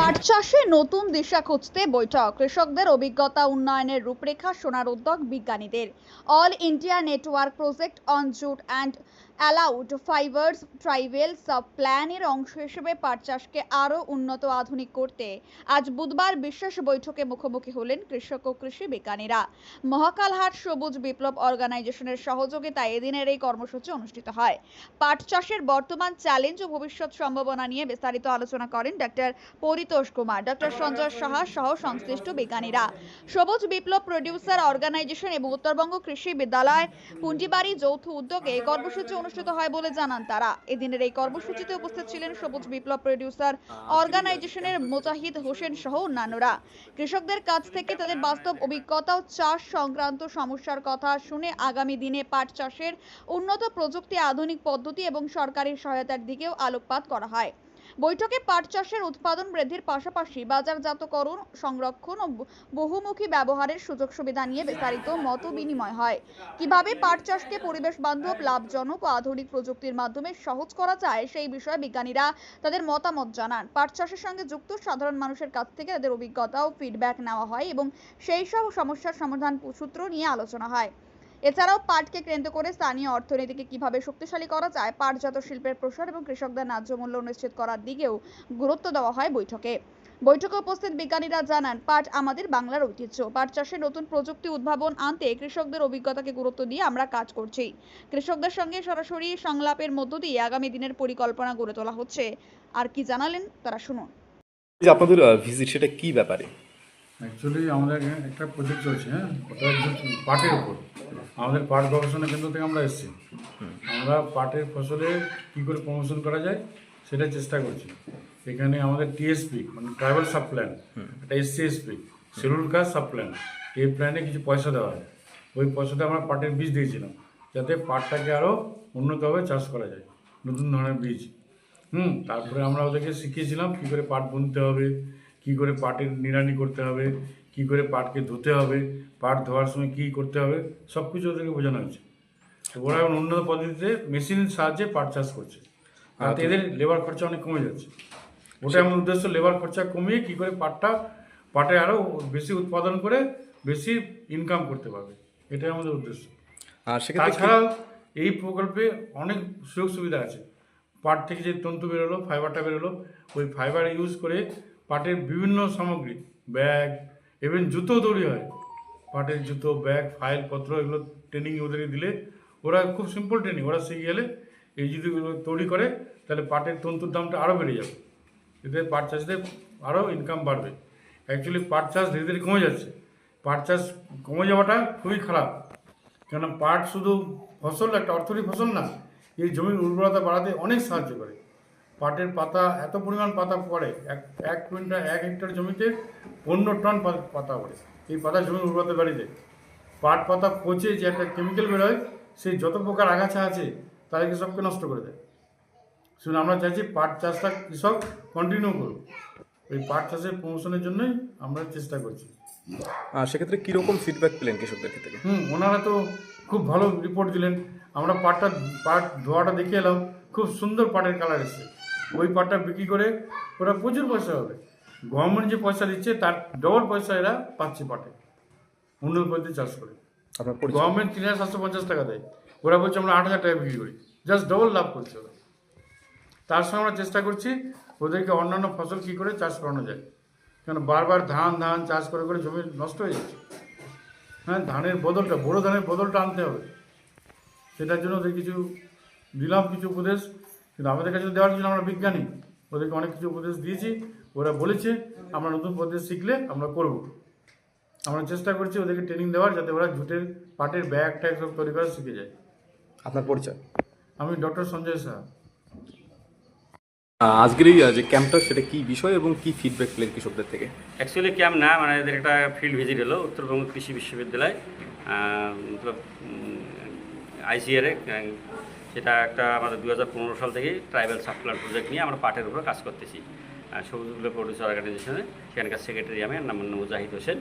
পাট চাষে নতুন দিশা খুঁজতে বৈঠক। কৃষকদের অভিজ্ঞতা উন্নয়নের রূপরেখা শোনার উদ্যোগ বিজ্ঞানীদের। All India network project on jute and allied fibres tribal sub প্ল্যানের অংশ হিসেবে পাট চাষকে আরও উন্নত আধুনিক করতে আজ বুধবার বিশেষ বৈঠকে মুখোমুখি হলেন কৃষক ও কৃষি বিজ্ঞানীরা। মহাকালহাট সবুজ বিপ্লব অর্গানাইজেশনের সহযোগিতায় এদিনের এই কর্মসূচি অনুষ্ঠিত হয়। পাট চাষের বর্তমান চ্যালেঞ্জ ও ভবিষ্যৎ সম্ভাবনা নিয়ে বিস্তারিত আলোচনা করেন ডক্টর পরিতোষ কুমার। ডক্টর সঞ্জয় সাহা সহ সংশ্লিষ্ট বিজ্ঞানীরা। সবুজ বিপ্লব প্রডিউসার অর্গানাইজেশন এবং উত্তরবঙ্গ কৃষি বিদ্যালয় পুঞ্জিবাড়ি যৌথ উদ্যোগে এই কর্মসূচি অনুষ্ঠিত হয় বলে জানান তারা। এদিনের এই কর্মসূচিতে উপস্থিত ছিলেন সবুজ বিপ্লব প্রডিউসার অর্গানাইজেশনের মোজাহিদ হোসেন সহ অন্যান্যরা। কৃষকদের কাছ থেকে তাদের বাস্তব অভিজ্ঞতা ও চাষ সংক্রান্ত সমস্যার কথা শুনে আগামী দিনে পাট চাষের উন্নত প্রযুক্তি, আধুনিক পদ্ধতি এবং সরকারি সহায়তার দিকেও আলোকপাত করা হয়। বৈঠকে পাট চাষের উৎপাদন বৃদ্ধির পাশাপাশি বাজারজাতকরণ সংরক্ষণ ও বহুমুখী ব্যবহারের সুযোগ সুবিধা নিয়ে বিস্তারিত মত বিনিময় হয়। কীভাবে পাট চাষকে পরিবেশ বান্ধব, লাভজনক ও আধুনিক প্রযুক্তির মাধ্যমে সহজ করা যায় সেই বিষয়ে বিজ্ঞানীরা তাদের মতামত জানান। পাট চাষের সঙ্গে যুক্ত সাধারণ মানুষের কাছ থেকে তাদের অভিজ্ঞতা ও ফিডব্যাক নেওয়া হয় এবং সেই সব সমস্যার সমাধান সূত্র নিয়ে আলোচনা হয়। এছাড়াও পাটকে কেন্দ্র করে স্থানীয় অর্থনীতিকে কীভাবে শক্তিশালী করা যায়, পাটজাত শিল্পের প্রসার এবং কৃষকদের ন্যায্য মূল্য নিশ্চিত করার দিকেও গুরুত্ব দেওয়া হয় বৈঠকে। বৈঠকে উপস্থিত বিজ্ঞানীরা জানান, পাট আমাদের বাংলার ঐতিহ্য। পাট চাষে নতুন প্রযুক্তি উদ্ভাবন আনতে কৃষকদের অভিজ্ঞতাকে গুরুত্ব দিয়ে আমরা কাজ করছি। কৃষকদের সঙ্গে সরাসরি সংলাপের মধ্য দিয়ে আগামী দিনের পরিকল্পনা গড়ে তোলা হচ্ছে। আর কি জানালেন, তারা শুনুন। আপনাদের ভিজিট সেটা কি ব্যাপারে? অ্যাকচুয়ালি আমাদের একটা প্রজেক্ট চলছে হ্যাঁ? ওটা পাটের উপর। আমাদের পাট গবেষণা কেন্দ্র থেকে আমরা এসেছি। আমরা পাটের ফসলে কী করে প্রমোশন করা যায় সেটা চেষ্টা করছি। এখানে আমাদের টিএসপি মানে ট্রাইবাল সাব প্ল্যান একটা SCSP schedule caste sub plan এই প্ল্যানে কিছু পয়সা দেওয়া হয়। ওই পয়সাতে আমরা পাটের বীজ দিয়েছিলাম যাতে পাটটাকে আরও উন্নতভাবে চাষ করা যায় নতুন ধরনের বীজ। হুম তারপরে আমরা ওদেরকে শিখিয়েছিলাম কী করে পাট বুনতে হবে কী করে পাটের নিড়ানি করতে হবে কী করে পাটকে ধুতে হবে পাট ধোয়ার সময় কী করতে হবে সব কিছু ওদেরকে বোঝানো হয়েছে। ওরা এখন উন্নত পদ্ধতিতে মেশিনের সাহায্যে পাট চাষ করছে। আর এদের লেবার খরচা অনেক কমে যাচ্ছে। ওটা এমন উদ্দেশ্য লেবার খরচা কমিয়ে কী করে পাটটা পাটে আরও বেশি উৎপাদন করে বেশি ইনকাম করতে পারবে। এটাই আমাদের উদ্দেশ্য। আর তাছাড়াও এই প্রকল্পে অনেক সুযোগ সুবিধা আছে। পাট থেকে যে তন্তু বেরোলো ফাইবারটা বেরোলো ওই ফাইবার ইউজ করে পাটের বিভিন্ন সামগ্রী, ব্যাগ ইভেন জুতো তৈরি হয়। পাটের জুতো, ব্যাগ ফাইল পত্র এগুলো ট্রেনিং ওদেরকে দিলে ওরা খুব সিম্পল ট্রেনিং ওরা শিখে গেলে এই যদি তৈরি করে, তাহলে পাটের তন্তুর দামটা আরও বেড়ে যাবে। এতে পাট চাষিদের আরও ইনকাম বাড়বে। অ্যাকচুয়ালি পাট চাষ ধীরে ধীরে কমে যাচ্ছে। পাট চাষ কমে যাওয়াটা খুবই খারাপ। কেন পাট শুধু ফসল, একটা অর্থনৈতিক ফসল না, এই জমির উর্বরতা বাড়াতে অনেক সাহায্য করে। পাটের পাতা এত পরিমাণ পাতা পড়ে। এক এক কুইন্টাল এক হেক্টর জমিতে পনেরো টন পাতা পড়ে। এই পাতা জমির উর্বরতা বাড়িয়ে দেয় পাট পাতা পচে যে একটা কেমিক্যাল বেরোয় সেই যত প্রকার আগাছা আছে তাদেরকে সবকে নষ্ট করে দেয়। শুধু আমরা চাইছি পাট চাষটা কৃষক কন্টিনিউ করুক। ওই পাট চাষের প্রমোশনের জন্যই আমরা চেষ্টা করছি। আর সেক্ষেত্রে কীরকম ফিডব্যাক পেলেন কৃষকদের থেকে হুম ওনারা তো খুব ভালো রিপোর্ট দিলেন। আমরা পাটটা পাট ধোয়াটা দেখে এলাম। খুব সুন্দর পাটের কালার এসেছে। ওই পাটটা বিক্রি করে ওরা প্রচুর পয়সা হবে। গভর্নমেন্ট যে পয়সা দিচ্ছে তার ডবল পয়সা এরা পাচ্ছে পাটে। উন্নত পদ্ধতি চাষ করে। গভর্নমেন্ট তিন হাজার সাতশো পঞ্চাশ টাকা দেয়। ওরা বলছে আমরা আট হাজার টাকা বিক্রি করি। জাস্ট ডবল লাভ করছে ওরা। তার সঙ্গে আমরা চেষ্টা করছি ওদেরকে অন্যান্য ফসল কী করে চাষ করানো যায়। কেন বারবার ধান ধান চাষ করে করে জমি নষ্ট হয়ে যাচ্ছে। হ্যাঁ ধানের বদলটা বড় ধানের বদলটা আনতে হবে। সেটার জন্য ওদের কিছু দিলাম কিছু উপদেশ। কিন্তু আমাদের কাছে দেওয়ার জন্য আমরা বিজ্ঞানী। ওদেরকে অনেক কিছু উপদেশ দিয়েছি ওরা বলেছে আমরা নতুন পদ্ধতি শিখলে আমরা করব। আমরা চেষ্টা করছি ওদেরকে ট্রেনিং দেওয়ার যাতে ওরা জুটের পাটের ব্যাগ ট্যাগ সব তৈরি করা শিখে যায়। আপনার পরিচয়? আমি ডক্টর সঞ্জয় সাহা। আজকের এই যে ক্যাম্পটা সেটা কি বিষয় এবং কি ফিডব্যাক পেলেন কৃষকদের থেকে? অ্যাকচুয়ালি ক্যাম্প না মানে এদের একটা ফিল্ড ভিজিট হলো উত্তরবঙ্গ কৃষি বিশ্ববিদ্যালয় মতলব আইসিআরে সেটা একটা আমাদের দু হাজার পনেরো সাল থেকে ট্রাইবাল সাপ্লার প্রজেক্ট নিয়ে আমরা পাটের উপরে কাজ করতেছি। সবুজ প্রডিউসার অর্গানাইজেশনে সেখানকার সেক্রেটারি আমি নাম মুজাহিদ হোসেন।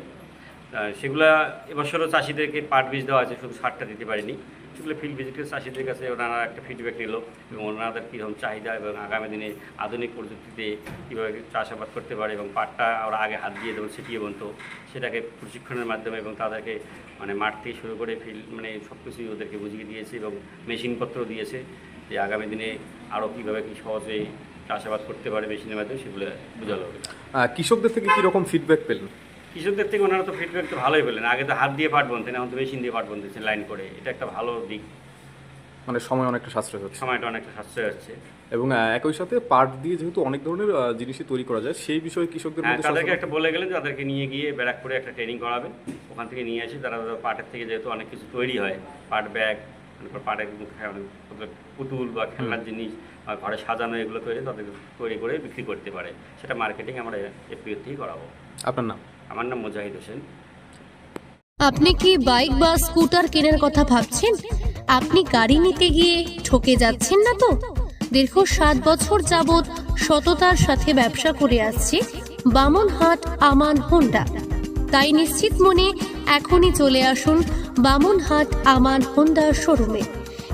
সেগুলা এবছরও চাষিদেরকে পাট বীজ দেওয়া আছে, শুধু সারটা দিতে পারিনি। সেগুলো ফিল্ড ভিজিটের চাষিদের কাছে ওনারা একটা ফিডব্যাক নিল এবং ওনাদের কীরকম চাহিদা এবং আগামী দিনে আধুনিক প্রযুক্তিতে কীভাবে চাষাবাদ করতে পারে এবং পাটটা ওরা আগে হাত দিয়ে যেমন ছিটিয়ে বলতো সেটাকে প্রশিক্ষণের মাধ্যমে এবং তাদেরকে মানে মাঠ থেকে শুরু করে ফিল্ড মানে সব কিছুই ওদেরকে বুঝিয়ে দিয়েছে এবং মেশিনপত্র দিয়েছে যে আগামী দিনে আরও কীভাবে কী সহজে চাষাবাদ করতে পারে মেশিনের মাধ্যমে সেগুলো বোঝালো। কৃষকদের থেকে কীরকম ফিডব্যাক পেলেন? কৃষকদের থেকে ওনারা তো ফিডব্যাক তো ভালোই পেলেন। আগে তো হাত দিয়ে পাট বনতেন এখন তো মেশিন দিয়ে পাট বনতেছেন লাইন করে। এটা একটা ভালো দিক। মানে সময় অনেকটা সাশ্রয় হচ্ছে। সময়টা অনেকটা সাশ্রয় হচ্ছে। এবং একই সাথে পাট দিয়ে যেহেতু অনেক ধরনের জিনিসই তৈরি করা যায় সেই বিষয়ে কৃষকদের হ্যাঁ মধ্যে তাদেরকে একটা বলে গেলেন তাদেরকে নিয়ে গিয়ে ব্যারাকপুরে একটা ট্রেনিং করাবেন। ওখান থেকে নিয়ে আসি তারা পাটের থেকে যেহেতু অনেক কিছু তৈরি হয় পাট ব্যাগ পাটের অনেক পুতুল বা খেলনার জিনিস বা ঘরে সাজানো এগুলো তৈরি তাদের তৈরি করে বিক্রি করতে পারে। সেটা মার্কেটিং আমরা এফপিও থেকেই করাবো। আপনার নাম? আমার নাম মুজাহিদ হোসেন। আপনি কি বাইক বা স্কুটার কেনার কথা ভাবছেন? আপনি গাড়ি নিতে গিয়ে ঠকে যাচ্ছেন না তো? দীর্ঘ সাত বছর যাবৎ সততার সাথে ব্যবসা করে আসছে বামনহাট আমান হোন্ডা। তাই নিশ্চিত মনে এখনই চলে আসুন বামনহাট আমান হোন্ডা শোরুমে।